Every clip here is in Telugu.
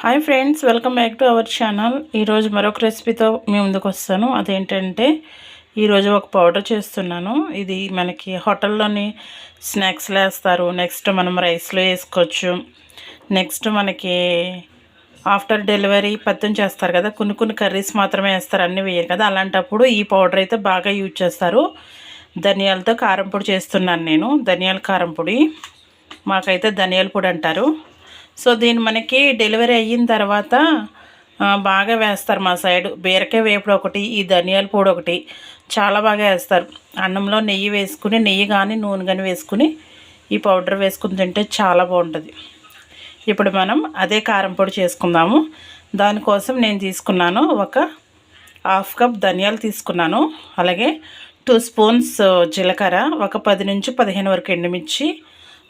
Hi friends welcome back to our channel ఈరోజు మరొక రెసిపీతో మీ ముందుకు వస్తాను. అదేంటంటే ఈరోజు ఒక పౌడర్ చేస్తున్నాను. ఇది మనకి హోటల్లోని స్నాక్స్లో వేస్తారు. నెక్స్ట్ మనం రైస్లో వేసుకోవచ్చు. నెక్స్ట్ మనకి ఆఫ్టర్ డెలివరీ పత్తం చేస్తారు కదా. కొన్ని కొన్ని కర్రీస్ మాత్రమే వేస్తారు. అన్నీ వేయరు కదా. అలాంటప్పుడు ఈ పౌడర్ అయితే బాగా యూజ్ చేస్తారు. ధనియాలతో కారం పొడి చేస్తున్నాను నేను. ధనియాల కారం పొడి. మాకైతే ధనియాల పొడి అంటారు. సో దీన్ని మనకి డెలివరీ అయిన తర్వాత బాగా వేస్తారు మా సైడ్. బీరకాయ వేపుడు ఒకటి ఈ ధనియాల పొడి ఒకటి చాలా బాగా వేస్తారు. అన్నంలో నెయ్యి వేసుకుని నెయ్యి కానీ నూనె కానీ వేసుకుని ఈ పౌడర్ వేసుకుని తింటే చాలా బాగుంటుంది. ఇప్పుడు మనం అదే కారం పొడి చేసుకుందాము. దానికోసం నేను తీసుకున్నాను ఒక హాఫ్ కప్ ధనియాలు తీసుకున్నాను. అలాగే టూ స్పూన్స్ జీలకర్ర ఒక పది నుంచి పదిహేను వరకు ఎండుమిర్చి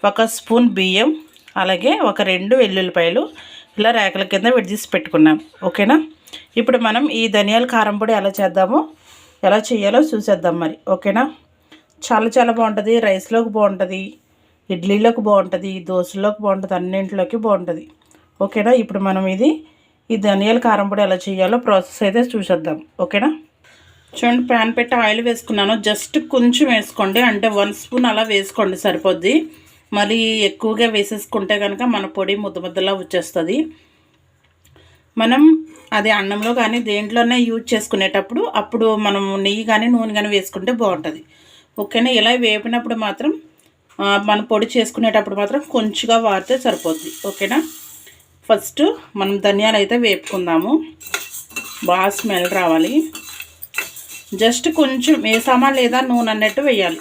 ఒక స్పూన్ బియ్యం అలాగే ఒక రెండు వెల్లుల్లిపాయలు ఇలా రేకల కింద విడిదీసి పెట్టుకున్నాం. ఓకేనా? ఇప్పుడు మనం ఈ ధనియాల కారం పొడి ఎలా చేద్దామో ఎలా చేయాలో చూసేద్దాం మరి. ఓకేనా? చాలా చాలా బాగుంటుంది. రైస్లోకి బాగుంటుంది. ఇడ్లీలోకి బాగుంటుంది. దోశలోకి బాగుంటుంది. అన్నింటిలోకి బాగుంటుంది. ఓకేనా? ఇప్పుడు మనం ఇది ఈ ధనియాల కారం పొడి ఎలా చేయాలో ప్రాసెస్ అయితే చూసేద్దాం. ఓకేనా? చూడండి ప్యాన్ పెట్టి ఆయిల్ వేసుకున్నాను. జస్ట్ కొంచెం వేసుకోండి. అంటే వన్ స్పూన్ అలా వేసుకోండి సరిపోద్ది. మళ్ళీ ఎక్కువగా వేసేసుకుంటే కనుక మన పొడి ముద్ద ముద్దలా వచ్చేస్తుంది. మనం అది అన్నంలో కానీ దేంట్లోనే యూజ్ చేసుకునేటప్పుడు అప్పుడు మనం నెయ్యి కానీ నూనె కానీ వేసుకుంటే బాగుంటుంది. ఓకేనా? ఇలా వేపినప్పుడు మాత్రం మన పొడి చేసుకునేటప్పుడు మాత్రం కొంచెంగా వాడితే సరిపోద్ది. ఓకేనా? ఫస్ట్ మనం ధనియాలు అయితే వేపుకుందాము. బాగా స్మెల్ రావాలి. జస్ట్ కొంచెం వేసామా లేదా నూనె అన్నట్టు వేయాలి.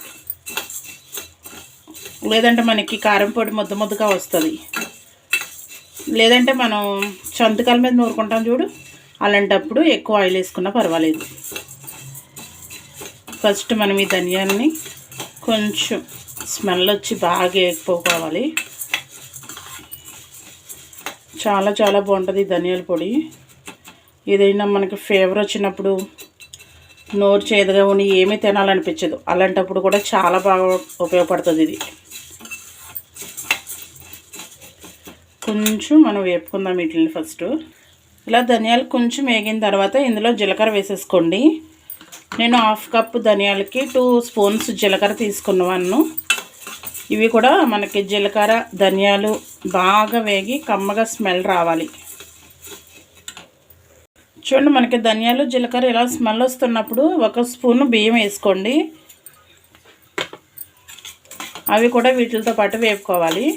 లేదంటే మనకి కారం పొడి ముద్ద ముద్దగా వస్తుంది. లేదంటే మనం చంతకాల మీద నూరుకుంటాం చూడు అలాంటప్పుడు ఎక్కువ ఆయిల్ వేసుకున్నా పర్వాలేదు. ఫస్ట్ మనం ఈ ధనియాన్ని కొంచెం స్మెల్ వచ్చి బాగా వేగిపోవాలి. చాలా చాలా బాగుంటుంది ధనియాల పొడి. ఏదైనా మనకి ఫేవర్ వచ్చినప్పుడు నోరు చేదుగా ఉండి ఏమీ తినాలనిపించదు. అలాంటప్పుడు కూడా చాలా బాగా ఉపయోగపడుతుంది ఇది. కొంచెం మనం వేపుకుందాం వీటిని ఫస్ట్. ఇలా ధనియాలు కొంచెం వేగిన తర్వాత ఇందులో జీలకర్ర వేసేసుకోండి. నేను హాఫ్ కప్ ధనియాలకి టూ స్పూన్స్ జీలకర్ర తీసుకున్నవాను ఇవి కూడా మనకి జీలకర్ర ధనియాలు బాగా వేగి కమ్మగా స్మెల్ రావాలి. చూడండి మనకి ధనియాలు జీలకర్ర ఇలా స్మెల్ వస్తున్నప్పుడు ఒక స్పూన్ బియ్యం వేసుకోండి. అవి కూడా వీటితో పాటు వేపుకోవాలి.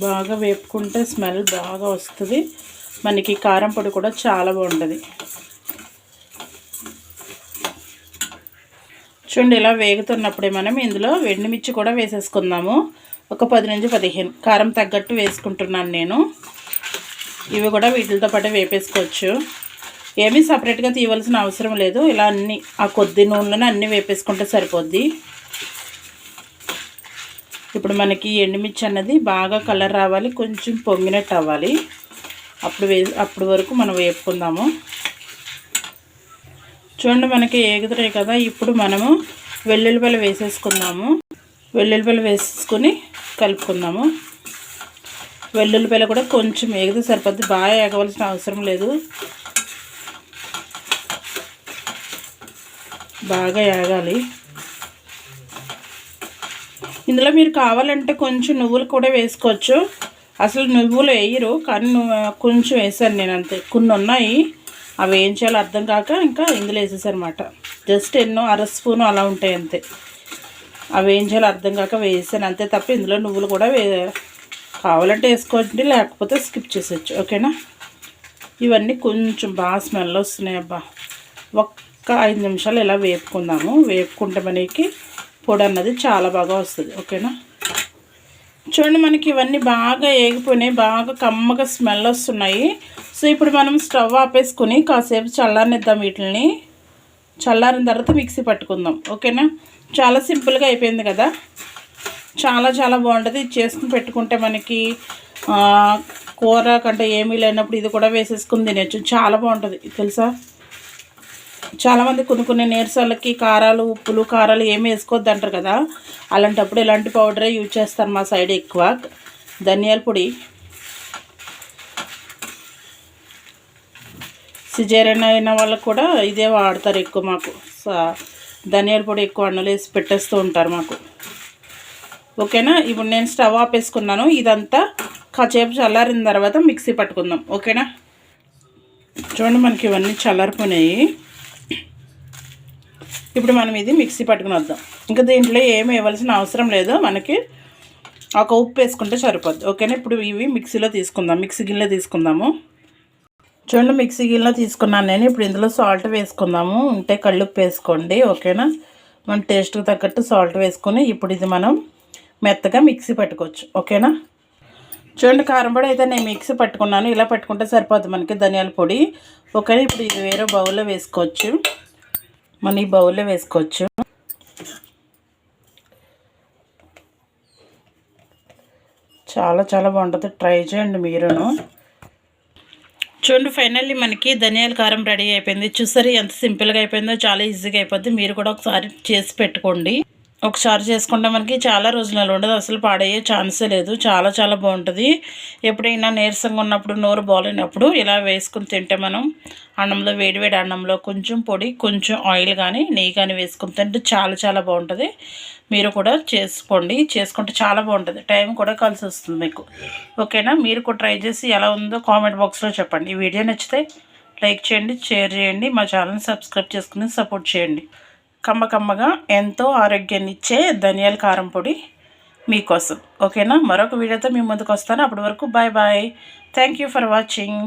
బాగా వేపుకుంటే స్మెల్ బాగా వస్తుంది. మనకి కారం పొడి కూడా చాలా బాగుంటుంది. చూడండి ఇలా వేగుతున్నప్పుడే మనం ఇందులో వెండిమిర్చి కూడా వేసేసుకుందాము. ఒక పది నుంచి పదిహేను. కారం తగ్గట్టు వేసుకుంటున్నాను నేను. ఇవి కూడా వీటితో పాటు వేపేసుకోవచ్చు. ఏమీ సపరేట్గా తీయవలసిన అవసరం లేదు. ఇలా అన్ని ఆ కొద్ది నూనెలను అన్నీ వేపేసుకుంటే సరిపోద్ది. ఇప్పుడు మనకి ఎండుమిర్చి అన్నది బాగా కలర్ రావాలి కొంచెం పొంగినట్టు అవ్వాలి. అప్పుడు వే అప్పుడు వరకు మనం వేపుకుందాము. చూడండి మనకి ఏగుతున్నాయి కదా ఇప్పుడు మనము వెల్లుల్లిపల్లి వేసేసుకుందాము. వెల్లుల్లిపల్లి వేసేసుకుని కలుపుకుందాము. వెల్లుల్లిపల్లి కూడా కొంచెం ఏగితే సరిపోద్ది బాగా ఏగవలసిన అవసరం లేదు. బాగా ఏగాలి. ఇందులో మీరు కావాలంటే కొంచెం నువ్వులు కూడా వేసుకోవచ్చు. అసలు నువ్వులు వేయరు కానీ కొంచెం వేసాను నేను అంతే. కొన్ని ఉన్నాయి అవి ఏం చేయాలో అర్థం కాక ఇంకా ఇందులో వేసేసానమాట జస్ట్ ఎన్నో అర స్పూను అలా ఉంటాయి అంతే. అవి ఏం చేయాలో అర్థం కాక వేసాను అంతే తప్ప ఇందులో నువ్వులు కూడా వే కావాలంటే వేసుకోండి లేకపోతే స్కిప్ చేసేయచ్చు. ఓకేనా? ఇవన్నీ కొంచెం బాగా స్మెల్ వస్తున్నాయి అబ్బా. ఒక్క ఐదు నిమిషాలు ఇలా వేపుకుందాము. వేపుకుంటే మనకి పొడి అన్నది చాలా బాగా వస్తుంది ఓకేనా? చూడండి మనకి ఇవన్నీ బాగా ఏగిపోయినాయి బాగా కమ్మగా స్మెల్ వస్తున్నాయి. సో ఇప్పుడు మనం స్టవ్ ఆపేసుకుని కాసేపు చల్లారనిద్దాం వీటిని చల్లారిన తర్వాత మిక్సీ పట్టుకుందాం ఓకేనా? చాలా సింపుల్గా అయిపోయింది కదా? చాలా చాలా బాగుంటుంది. ఇది చేసుకుని పెట్టుకుంటే మనకి కూర కంటే ఏమీ లేనప్పుడు ఇది కూడా వేసేసుకుని తినచ్చు. చాలా బాగుంటుంది తెలుసా? చాలామంది కొన్ని కొన్ని నీరసాలకి కారాలు ఉప్పులు కారాలు ఏమి వేసుకోవద్దు అంటారు కదా. అలాంటప్పుడు ఇలాంటి పౌడరే యూజ్ చేస్తారు మా సైడ్ ఎక్కువ? ధనియాల పొడి. సిజేరియన్ అయిన వాళ్ళకు కూడా ఇదే వాడతారు ఎక్కువ మాకు. స- ధనియాల పొడి ఎక్కువ అన్నులు వేసి పెట్టేస్తూ ఉంటారు మాకు. ఓకేనా? ఇప్పుడు నేను స్టవ్ ఆపేసుకున్నాను. ఇదంతా కాసేపు చల్లారిన తర్వాత మిక్సీ పట్టుకుందాం. ఓకేనా? చూడండి మనకి ఇవన్నీ చల్లారిపోయినాయి. ఇప్పుడు మనం ఇది మిక్సీ పట్టుకుని వద్దాం. ఇంకా దీంట్లో ఏమి ఇవ్వాల్సిన అవసరం లేదు. మనకి ఒక ఉప్పు వేసుకుంటే సరిపోద్ది. ఓకేనా? ఇప్పుడు ఇవి మిక్సీలో తీసుకుందాం. మిక్సీ గిన్నెలో తీసుకుందాము. చూడండి మిక్సీ గిన్నెలో తీసుకున్నాను నేను. ఇప్పుడు ఇందులో సాల్ట్ వేసుకుందాము. ఉంటే కళ్ళుప్పు వేసుకోండి. ఓకేనా? మన టేస్ట్కి తగ్గట్టు సాల్ట్ వేసుకొని ఇప్పుడు ఇది మనం మెత్తగా మిక్సీ పట్టుకోవచ్చు. ఓకేనా? చూడండి కారం పొడి అయితే నేను మిక్సీ పట్టుకున్నాను. ఇలా పట్టుకుంటే సరిపోద్ది మనకి ధనియాల పొడి. ఓకేనా? ఇప్పుడు ఇది వేరే బౌల్లో వేసుకోవచ్చు. మన ఈ బౌల్లో వేసుకోవచ్చు. చాలా చాలా బాగుంటుంది. ట్రై చేయండి మీరును. చూడండి ఫైనల్లీ మనకి ధనియాల కారం రెడీ అయిపోయింది. చూసారు ఎంత సింపుల్గా అయిపోయిందో చాలా ఈజీగా అయిపోద్ది. మీరు కూడా ఒకసారి చేసి పెట్టుకోండి. ఒకసారి చేసుకుంటే మనకి చాలా రోజులు ఉండదు. అసలు పాడయ్యే ఛాన్సే లేదు. చాలా చాలా బాగుంటుంది. ఎప్పుడైనా నీరసంగా ఉన్నప్పుడు నోరు బాగాలేనప్పుడు ఇలా వేసుకుని తింటే మనం అన్నంలో వేడివేడి అన్నంలో కొంచెం పొడి కొంచెం ఆయిల్ కానీ నెయ్యి కానీ వేసుకుని తింటే చాలా చాలా బాగుంటుంది. మీరు కూడా చేసుకోండి. చేసుకుంటే చాలా బాగుంటుంది. టైం కూడా కలిసి వస్తుంది మీకు. ఓకేనా? మీరు కూడా ట్రై చేసి ఎలా ఉందో కామెంట్ బాక్స్లో చెప్పండి. ఈ వీడియో నచ్చితే లైక్ చేయండి షేర్ చేయండి. మా ఛానల్ని సబ్స్క్రైబ్ చేసుకుని సపోర్ట్ చేయండి. కమ్మ కమ్మగా ఎంతో ఆరోగ్యాన్ని ఇచ్చే ధనియాల కారం పొడి మీకోసం. ఓకేనా? మరొక వీడియోతో మీ ముందుకు వస్తాను అప్పటి వరకు bye bye thank you for watching